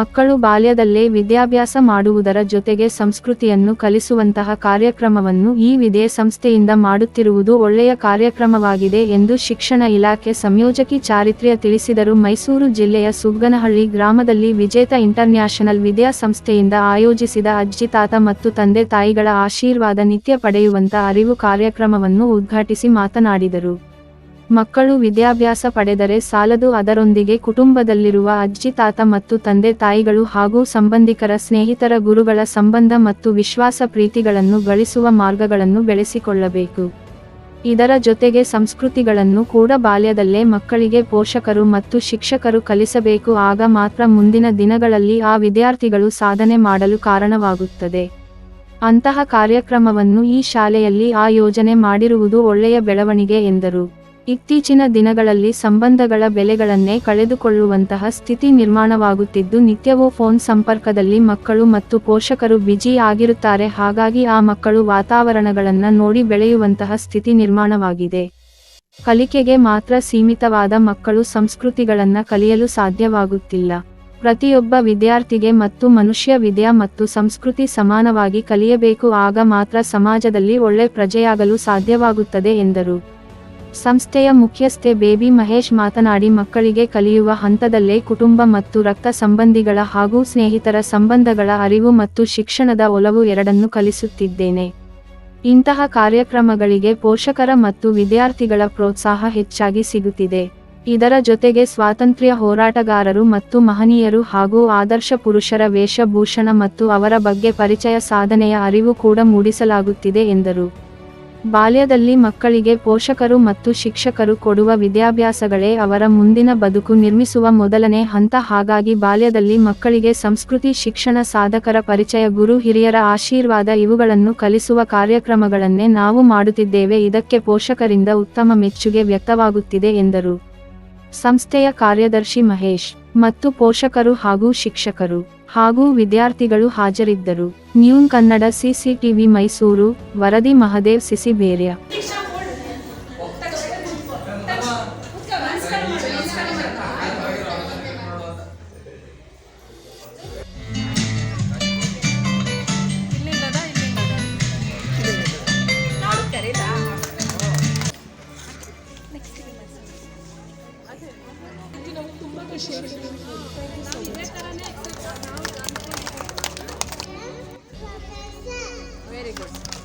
ಮಕ್ಕಳು ಬಾಲ್ಯದಲ್ಲೇ ವಿದ್ಯಾಭ್ಯಾಸ ಮಾಡುವುದರ ಜೊತೆಗೆ ಸಂಸ್ಕೃತಿಯನ್ನು ಕಲಿಸುವಂತಹ ಕಾರ್ಯಕ್ರಮವನ್ನು ಈ ವಿದೇ ಸಂಸ್ಥೆಯಿಂದ ಮಾಡುತ್ತಿರುವುದು ಒಳ್ಳೆಯ ಕಾರ್ಯಕ್ರಮವಾಗಿದೆ ಎಂದು ಶಿಕ್ಷಣ ಇಲಾಖೆ ಸಂಯೋಜಕಿ ಚಾರಿತ್ರ್ಯ ತಿಳಿಸಿದರು. ಮೈಸೂರು ಜಿಲ್ಲೆಯ ಸುಗ್ಗನಹಳ್ಳಿ ಗ್ರಾಮದಲ್ಲಿ ವಿಜೇತ ಇಂಟರ್ನ್ಯಾಷನಲ್ ವಿದ್ಯಾಸಂಸ್ಥೆಯಿಂದ ಆಯೋಜಿಸಿದ ಅಜ್ಜಿ, ತಾತ ಮತ್ತು ತಂದೆ ತಾಯಿಗಳ ಆಶೀರ್ವಾದ ನಿತ್ಯ ಪಡೆಯುವಂತ ಅರಿವು ಕಾರ್ಯಕ್ರಮವನ್ನು ಉದ್ಘಾಟಿಸಿ ಮಾತನಾಡಿದರು. ಮಕ್ಕಳು ವಿದ್ಯಾಭ್ಯಾಸ ಪಡೆದರೆ ಸಾಲದು ಅದರೊಂದಿಗೆ ಕುಟುಂಬದಲ್ಲಿರುವ ಅಜ್ಜಿ, ತಾತ ಮತ್ತು ತಂದೆ ತಾಯಿಗಳು ಹಾಗೂ ಸಂಬಂಧಿಕರ ಸ್ನೇಹಿತರ ಗುರುಗಳ ಸಂಬಂಧ ಮತ್ತು ವಿಶ್ವಾಸ ಪ್ರೀತಿಗಳನ್ನು ಗಳಿಸುವ ಮಾರ್ಗಗಳನ್ನು ಬೆಳೆಸಿಕೊಳ್ಳಬೇಕು. ಇದರ ಜೊತೆಗೆ ಸಂಸ್ಕೃತಿಗಳನ್ನು ಕೂಡ ಬಾಲ್ಯದಲ್ಲೇ ಮಕ್ಕಳಿಗೆ ಪೋಷಕರು ಮತ್ತು ಶಿಕ್ಷಕರು ಕಲಿಸಬೇಕು. ಆಗ ಮಾತ್ರ ಮುಂದಿನ ದಿನಗಳಲ್ಲಿ ಆ ವಿದ್ಯಾರ್ಥಿಗಳು ಸಾಧನೆ ಮಾಡಲು ಕಾರಣವಾಗುತ್ತದೆ. ಅಂತಹ ಕಾರ್ಯಕ್ರಮವನ್ನು ಈ ಶಾಲೆಯಲ್ಲಿ ಆಯೋಜನೆ ಮಾಡಿರುವುದು ಒಳ್ಳೆಯ ಬೆಳವಣಿಗೆ ಎಂದರು. ಇತ್ತೀಚಿನ ದಿನಗಳಲ್ಲಿ ಸಂಬಂಧಗಳ ಬೆಲೆಗಳನ್ನೇ ಕಳೆದುಕೊಳ್ಳುವಂತಹ ಸ್ಥಿತಿ ನಿರ್ಮಾಣವಾಗುತ್ತಿದ್ದು, ನಿತ್ಯವೂ ಫೋನ್ ಸಂಪರ್ಕದಲ್ಲಿ ಮಕ್ಕಳು ಮತ್ತು ಪೋಷಕರು ಬಿಜಿ ಆಗಿರುತ್ತಾರೆ. ಹಾಗಾಗಿ ಆ ಮಕ್ಕಳು ವಾತಾವರಣಗಳನ್ನು ನೋಡಿ ಬೆಳೆಯುವಂತಹ ಸ್ಥಿತಿ ನಿರ್ಮಾಣವಾಗಿದೆ. ಕಲಿಕೆಗೆ ಮಾತ್ರ ಸೀಮಿತವಾದ ಮಕ್ಕಳು ಸಂಸ್ಕೃತಿಗಳನ್ನು ಕಲಿಯಲು ಸಾಧ್ಯವಾಗುತ್ತಿಲ್ಲ. ಪ್ರತಿಯೊಬ್ಬ ವಿದ್ಯಾರ್ಥಿಗೆ ಮತ್ತು ಮನುಷ್ಯ ವಿದ್ಯಾ ಮತ್ತು ಸಂಸ್ಕೃತಿ ಸಮಾನವಾಗಿ ಕಲಿಯಬೇಕು. ಆಗ ಮಾತ್ರ ಸಮಾಜದಲ್ಲಿ ಒಳ್ಳೆ ಪ್ರಜೆಯಾಗಲು ಸಾಧ್ಯವಾಗುತ್ತದೆ ಎಂದರು. ಸಂಸ್ಥೆಯ ಮುಖ್ಯಸ್ಥೆ ಬೇಬಿ ಮಹೇಶ್ ಮಾತನಾಡಿ, ಮಕ್ಕಳಿಗೆ ಕಲಿಯುವ ಹಂತದಲ್ಲೇ ಕುಟುಂಬ ಮತ್ತು ರಕ್ತ ಸಂಬಂಧಿಗಳ ಹಾಗೂ ಸ್ನೇಹಿತರ ಸಂಬಂಧಗಳ ಅರಿವು ಮತ್ತು ಶಿಕ್ಷಣದ ಒಲವು ಎರಡನ್ನು ಕಲಿಸುತ್ತಿದ್ದೇನೆ. ಇಂತಹ ಕಾರ್ಯಕ್ರಮಗಳಿಗೆ ಪೋಷಕರ ಮತ್ತು ವಿದ್ಯಾರ್ಥಿಗಳ ಪ್ರೋತ್ಸಾಹ ಹೆಚ್ಚಾಗಿ ಸಿಗುತ್ತಿದೆ. ಇದರ ಜೊತೆಗೆ ಸ್ವಾತಂತ್ರ್ಯ ಹೋರಾಟಗಾರರು ಮತ್ತು ಮಹನೀಯರು ಹಾಗೂ ಆದರ್ಶ ಪುರುಷರ ವೇಷಭೂಷಣ ಮತ್ತು ಅವರ ಬಗ್ಗೆ ಪರಿಚಯ ಸಾಧನೆಯ ಅರಿವು ಕೂಡ ಮೂಡಿಸಲಾಗುತ್ತಿದೆ ಎಂದರು. ಬಾಲ್ಯದಲ್ಲಿ ಮಕ್ಕಳಿಗೆ ಪೋಷಕರು ಮತ್ತು ಶಿಕ್ಷಕರು ಕೊಡುವ ವಿದ್ಯಾಭ್ಯಾಸಗಳೇ ಅವರ ಮುಂದಿನ ಬದುಕು ನಿರ್ಮಿಸುವ ಮೊದಲನೇ ಹಂತ. ಹಾಗಾಗಿ ಬಾಲ್ಯದಲ್ಲಿ ಮಕ್ಕಳಿಗೆ ಸಂಸ್ಕೃತಿ, ಶಿಕ್ಷಣ, ಸಾಧಕರ ಪರಿಚಯ, ಗುರು, ಹಿರಿಯರ ಆಶೀರ್ವಾದ ಇವುಗಳನ್ನು ಕಲಿಸುವ ಕಾರ್ಯಕ್ರಮಗಳನ್ನೇ ನಾವು ಮಾಡುತ್ತಿದ್ದೇವೆ. ಇದಕ್ಕೆ ಪೋಷಕರಿಂದ ಉತ್ತಮ ಮೆಚ್ಚುಗೆ ವ್ಯಕ್ತವಾಗುತ್ತಿದೆ ಎಂದರು. ಸಂಸ್ಥೆಯ ಕಾರ್ಯದರ್ಶಿ ಮಹೇಶ್ ಮತ್ತು ಪೋಷಕರು ಹಾಗೂ ಶಿಕ್ಷಕರು. ಹಾಗೂ ವಿದ್ಯಾರ್ಥಿಗಳು ಹಾಜರಿದ್ದರು. ನ್ಯೂನ್ ಕನ್ನಡ ಸಿಸಿಟಿವಿ ಮೈಸೂರು ವರದಿ ಮಹದೇವ್ ಸಿಸಿಬೇರ್ಯ করছি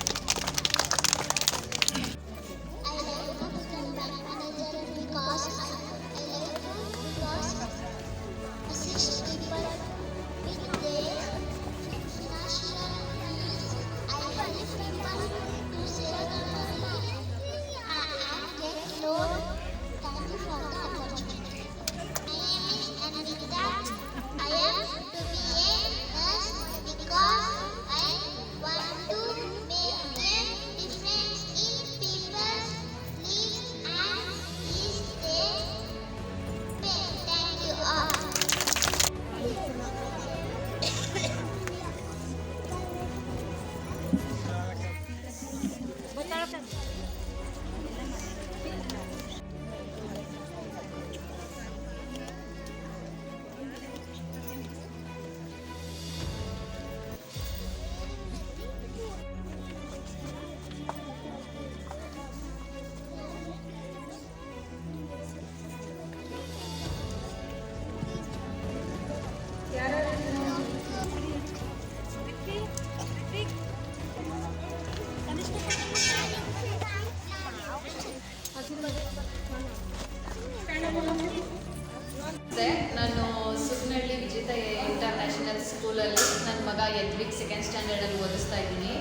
ಸೆಕೆಂಡ್ ಸ್ಟ್ಯಾಂಡರ್ಡಲ್ಲಿ ಓದಿಸ್ತಾ ಇದ್ದೀನಿ.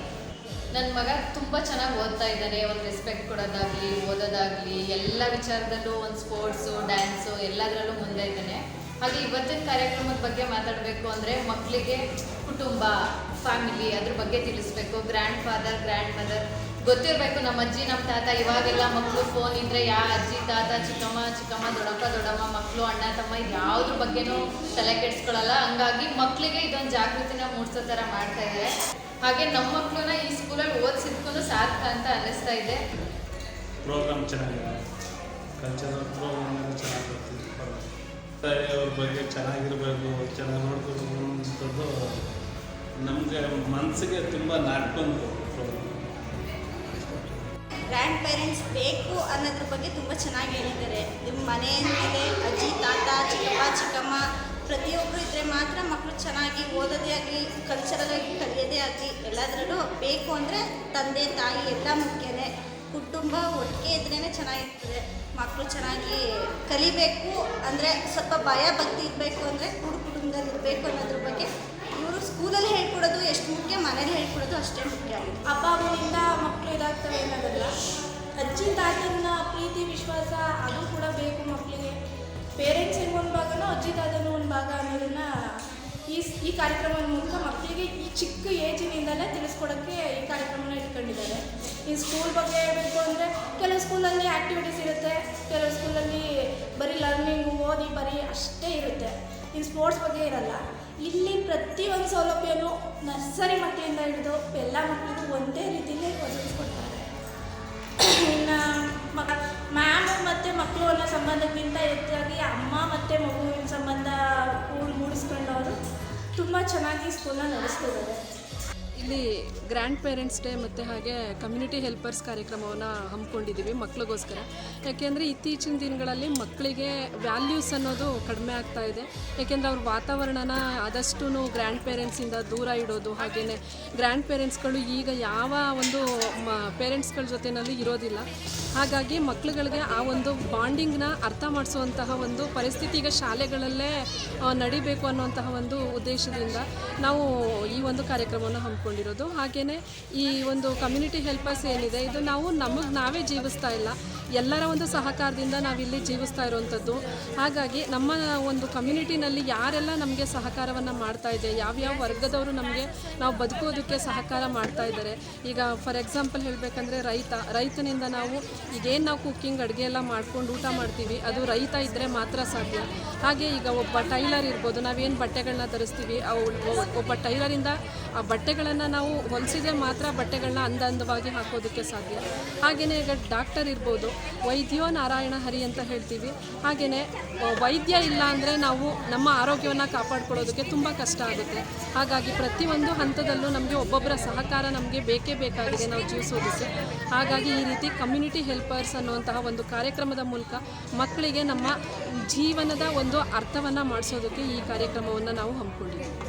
ನನ್ನ ಮಗ ತುಂಬ ಚೆನ್ನಾಗಿ ಓದ್ತಾ ಇದ್ದಾನೆ. ಒಂದು ರೆಸ್ಪೆಕ್ಟ್ ಕೊಡೋದಾಗಲಿ, ಓದೋದಾಗಲಿ, ಎಲ್ಲ ವಿಚಾರದಲ್ಲೂ ಒಂದು ಸ್ಪೋರ್ಟ್ಸು ಡ್ಯಾನ್ಸು ಎಲ್ಲದರಲ್ಲೂ ಮುಂದೆ ಇದ್ದಾನೆ. ಹಾಗೆ ಇವತ್ತಿನ ಕಾರ್ಯಕ್ರಮದ ಬಗ್ಗೆ ಮಾತಾಡಬೇಕು ಅಂದರೆ ಮಕ್ಕಳಿಗೆ ಕುಟುಂಬ ಫ್ಯಾಮಿಲಿ ಅದ್ರ ಬಗ್ಗೆ ತಿಳಿಸ್ಬೇಕು. ಗ್ರ್ಯಾಂಡ್ ಫಾದರ್ ಗ್ರ್ಯಾಂಡ್ ಮದರ್ ಗೊತ್ತಿರಬೇಕು ನಮ್ಮ ಅಜ್ಜಿ, ನಮ್ಮ ತಾತ ಇವಾಗೆಲ್ಲ ಮಕ್ಕಳು ಫೋನ್ ಇದ್ರೆ ಯಾ ಅಜ್ಜಿ, ತಾತ, ಚಿಕ್ಕಮ್ಮ ಚಿಕ್ಕಮ್ಮ, ದೊಡ್ಡಪ್ಪ, ದೊಡ್ಡಮ್ಮ ಮಕ್ಕಳು ಅಣ್ಣ, ತಮ್ಮ ಯಾವ್ದ್ರ ಬಗ್ಗೆನೂ ತಲೆ ಕೆಡ್ಸ್ಕೊಳಲ್ಲ. ಹಂಗಾಗಿ ಮಕ್ಕಳಿಗೆ ಇದೊಂದು ಜಾಗೃತಿನ ಮೂಡಿಸೋ ಥರ ಮಾಡ್ತಾ ಇದ್ದಾರೆ ಹಾಗೆ ನಮ್ಮ ಮಕ್ಕಳನ್ನ ಈ ಸ್ಕೂಲಲ್ಲಿ ಓದಿಸಿದ್ಕೂ ಸಾರ್ಥಕ ಅಂತ ಅನ್ನಿಸ್ತಾ ಇದೆ. ಪ್ರೋಗ್ರಾಮ್ ಚೆನ್ನಾಗಿದೆ. ಕಲ್ಚರಲ್ ಪ್ರೋಗ್ರಾಮ್ ಚೆನ್ನಾಗಿ ಅವ್ರ ಬಗ್ಗೆ ಚೆನ್ನಾಗಿರಬೇಕು ಚೆನ್ನಾಗಿ ನೋಡ್ಕೊಳ್ಬೇಕಂಥದ್ದು ನಮಗೆ ಮನಸ್ಸಿಗೆ ತುಂಬ ನಾಟ್ಕೊಂತು ಗ್ರ್ಯಾಂಡ್ ಪೇರೆಂಟ್ಸ್ ಬೇಕು ಅನ್ನೋದ್ರ ಬಗ್ಗೆ ತುಂಬ ಚೆನ್ನಾಗಿ ಹೇಳಿದ್ದಾರೆ. ನಿಮ್ಮ ಮನೆ ಮೇಲೆ ಅಜ್ಜಿ, ತಾತ, ಚಿಕ್ಕಪ್ಪ, ಚಿಕ್ಕಮ್ಮ ಪ್ರತಿಯೊಬ್ಬರು ಇದ್ದರೆ ಮಾತ್ರ ಮಕ್ಕಳು ಚೆನ್ನಾಗಿ ಓದೋದೇ ಆಗಲಿ ಕಲ್ಚರಲಾಗಿ ಕಲಿಯೋದೇ ಆಗಲಿ ಎಲ್ಲದರಲ್ಲೂ ಬೇಕು ಅಂದರೆ ತಂದೆ, ತಾಯಿ ಎಲ್ಲ ಮುಖ್ಯನೇ. ಕುಟುಂಬ ಒಟ್ಟಿಗೆ ಇದ್ರೇ ಚೆನ್ನಾಗಿರ್ತದೆ. ಮಕ್ಕಳು ಚೆನ್ನಾಗಿ ಕಲಿಬೇಕು ಅಂದರೆ ಸ್ವಲ್ಪ ಭಯ, ಭಕ್ತಿ ಇರಬೇಕು ಅಂದರೆ ಕೂಡು ಕುಟುಂಬದಲ್ಲಿ ಇರಬೇಕು ಅನ್ನೋದ್ರ ಬಗ್ಗೆ ಇವರು ಸ್ಕೂಲಲ್ಲಿ ಹೇಳ್ಕೊಡೋದು ಎಷ್ಟು ಮುಖ್ಯ ಮನೇಲಿ ಹೇಳ್ಕೊಡೋದು ಅಷ್ಟೇ ಮುಖ್ಯ. ಅಪ್ಪ, ಅಮ್ಮನಿಂದ ಮಕ್ಕಳು ಇದಾಗ್ತವೆ ಅನ್ನೋದಲ್ಲ ಅಜ್ಜಿ, ತಾತನ ಪ್ರೀತಿ, ವಿಶ್ವಾಸ, ಅದು ಕೂಡ ಬೇಕು ಮಕ್ಕಳಿಗೆ ಪೇರೆಂಟ್ಸ್ ಹೆಂಗೆ ಒಂದು ಭಾಗನೂ, ಅಜ್ಜಿ, ತಾತನ ಒಂದು ಭಾಗ ಅನ್ನೋದನ್ನು ಈ ಈ ಕಾರ್ಯಕ್ರಮದ ಮೂಲಕ ಮಕ್ಕಳಿಗೆ ಈ ಚಿಕ್ಕ ಏಜಿನಿಂದಲೇ ತಿಳಿಸ್ಕೊಡೋಕ್ಕೆ ಈ ಕಾರ್ಯಕ್ರಮನ ಇಟ್ಕೊಂಡಿದ್ದಾರೆ. ಈ ಸ್ಕೂಲ್ ಬಗ್ಗೆ ಹೇಳಬೇಕು ಅಂದರೆ ಕೆಲವು ಸ್ಕೂಲಲ್ಲಿ ಆ್ಯಕ್ಟಿವಿಟೀಸ್ ಇರುತ್ತೆ, ಕೆಲವು ಸ್ಕೂಲಲ್ಲಿ ಬರೀ ಲರ್ನಿಂಗು ಓದಿ, ಬರೀ ಅಷ್ಟೇ ಇರುತ್ತೆ. ಇನ್ನು ಸ್ಪೋರ್ಟ್ಸ್ ಬಗ್ಗೆ ಇರಲ್ಲ. ಇಲ್ಲಿ ಪ್ರತಿಯೊಂದು ಸೌಲಭ್ಯನೂ ನರ್ಸರಿ ಮಕ್ಕಳಿಂದ ಹಿಡಿದು ಎಲ್ಲ ಮಕ್ಕಳಿಗೂ ಒಂದೇ ರೀತಿಯಲ್ಲಿ ಒದಗಿಸ್ಕೊಡ್ತಾರೆ ಇನ್ನು ಮಗ, ಮ್ಯಾಮ್ ಮತ್ತು ಮಕ್ಕಳು ಅನ್ನೋ ಸಂಬಂಧಕ್ಕಿಂತ ಹೆಚ್ಚಾಗಿ ಅಮ್ಮ ಮತ್ತು ಮಗುವಿನ ಸಂಬಂಧ ಮೂಡಿಸ್ಕೊಂಡವರು ತುಂಬ ಚೆನ್ನಾಗಿ ಸ್ಕೂಲನ್ನ ನಡೆಸ್ತಿದ್ದಾರೆ. ಇಲ್ಲಿ ಗ್ರ್ಯಾಂಡ್ ಪೇರೆಂಟ್ಸ್ ಡೇ ಮತ್ತು ಹಾಗೆ ಕಮ್ಯುನಿಟಿ ಹೆಲ್ಪರ್ಸ್ ಕಾರ್ಯಕ್ರಮವನ್ನು ಹಮ್ಮಿಕೊಂಡಿದ್ದೀವಿ ಮಕ್ಕಳಿಗೋಸ್ಕರ ಯಾಕೆಂದರೆ ಇತ್ತೀಚಿನ ದಿನಗಳಲ್ಲಿ ಮಕ್ಕಳಿಗೆ ವ್ಯಾಲ್ಯೂಸ್ ಅನ್ನೋದು ಕಡಿಮೆ ಆಗ್ತಾ ಇದೆ. ಯಾಕೆಂದರೆ ಅವ್ರ ವಾತಾವರಣನ ಆದಷ್ಟು ಗ್ರ್ಯಾಂಡ್ ಪೇರೆಂಟ್ಸಿಂದ ದೂರ ಇಡೋದು ಹಾಗೆಯೇ ಗ್ರ್ಯಾಂಡ್ ಪೇರೆಂಟ್ಸ್ಗಳು ಈಗ ಯಾವ ಒಂದು ಮ, ಪೇರೆಂಟ್ಸ್ಗಳ ಜೊತೆಯಲ್ಲಿ ಇರೋದಿಲ್ಲ. ಹಾಗಾಗಿ ಮಕ್ಕಳುಗಳಿಗೆ ಆ ಒಂದು ಬಾಂಡಿಂಗ್ನ ಅರ್ಥ ಮಾಡಿಸುವಂತಹ ಒಂದು ಪರಿಸ್ಥಿತಿ ಈಗ ಶಾಲೆಗಳಲ್ಲೇ ನಡಿಬೇಕು ಅನ್ನುವಂತಹ ಒಂದು ಉದ್ದೇಶದಿಂದ ನಾವು ಈ ಒಂದು ಕಾರ್ಯಕ್ರಮವನ್ನು ಹಮ್ಮಿಕೊಂಡಿರೋದು ಹಾಗೆಯೇ ಈ ಒಂದು ಕಮ್ಯುನಿಟಿ ಹೆಲ್ಪರ್ಸ್ ಏನಿದೆ, ಇದು ನಾವು ನಮಗೆ ನಾವೇ ಜೀವಿಸ್ತಾ ಇಲ್ಲ. ಎಲ್ಲರ ಒಂದು ಸಹಕಾರದಿಂದ ನಾವಿಲ್ಲಿ ಜೀವಿಸ್ತಾ ಇರುವಂಥದ್ದು. ಹಾಗಾಗಿ ನಮ್ಮ ಒಂದು ಕಮ್ಯುನಿಟಿನಲ್ಲಿ ಯಾರೆಲ್ಲ ನಮಗೆ ಸಹಕಾರವನ್ನು ಮಾಡ್ತಾ ಇದೆ ಯಾವ್ಯಾವ ವರ್ಗದವರು ನಮಗೆ ನಾವು ಬದುಕೋದಕ್ಕೆ ಸಹಕಾರ ಮಾಡ್ತಾ ಇದ್ದಾರೆ. ಈಗ ಫಾರ್ ಎಕ್ಸಾಂಪಲ್ ಹೇಳಬೇಕಂದ್ರೆ ರೈತ, ರೈತನಿಂದ ನಾವು ಈಗೇನು ನಾವು ಕುಕ್ಕಿಂಗ್ ಅಡುಗೆ ಎಲ್ಲ ಮಾಡ್ಕೊಂಡು ಊಟ ಮಾಡ್ತೀವಿ, ಅದು ರೈತ ಇದ್ದರೆ ಮಾತ್ರ ಸಾಧ್ಯ. ಹಾಗೆ ಈಗ ಒಬ್ಬ ಟೈಲರ್ ಇರ್ಬೋದು, ನಾವೇನು ಬಟ್ಟೆಗಳನ್ನ ಧರಿಸ್ತೀವಿ ಒಬ್ಬ ಟೈಲರಿಂದ ಆ ಬಟ್ಟೆಗಳನ್ನು ನಾವು ಹೊಲಿಸಿದ್ರೆ ಮಾತ್ರ ಬಟ್ಟೆಗಳನ್ನ ಅಂದ ಅಂದವಾಗಿ ಹಾಕೋದಕ್ಕೆ ಸಾಧ್ಯ. ಹಾಗೆಯೇ ಈಗ ಡಾಕ್ಟರ್ ಇರ್ಬೋದು, ವೈದ್ಯೋ ನಾರಾಯಣ ಹರಿ ಅಂತ ಹೇಳ್ತೀವಿ. ಹಾಗೆಯೇ ವೈದ್ಯ ಇಲ್ಲ ಅಂದರೆ ನಾವು ನಮ್ಮ ಆರೋಗ್ಯವನ್ನು ಕಾಪಾಡ್ಕೊಳ್ಳೋದಕ್ಕೆ ತುಂಬ ಕಷ್ಟ ಆಗುತ್ತೆ. ಹಾಗಾಗಿ ಪ್ರತಿಯೊಂದು ಹಂತದಲ್ಲೂ ನಮಗೆ ಒಬ್ಬೊಬ್ಬರ ಸಹಕಾರ ನಮಗೆ ಬೇಕೇ ಬೇಕಾಗಿದೆ ನಾವು ಜೀವಿಸೋದಕ್ಕೆ ಹಾಗಾಗಿ ಈ ರೀತಿ ಕಮ್ಯುನಿಟಿ ಹೆಲ್ಪರ್ಸ್ ಅನ್ನುವಂತಹ ಒಂದು ಕಾರ್ಯಕ್ರಮದ ಮೂಲಕ ಮಕ್ಕಳಿಗೆ ನಮ್ಮ ಜೀವನದ ಒಂದು ಅರ್ಥವನ್ನು ಮಾಡಿಸೋದಕ್ಕೆ ಈ ಕಾರ್ಯಕ್ರಮವನ್ನು ನಾವು ಹಮ್ಮಿಕೊಂಡಿದ್ದೀವಿ.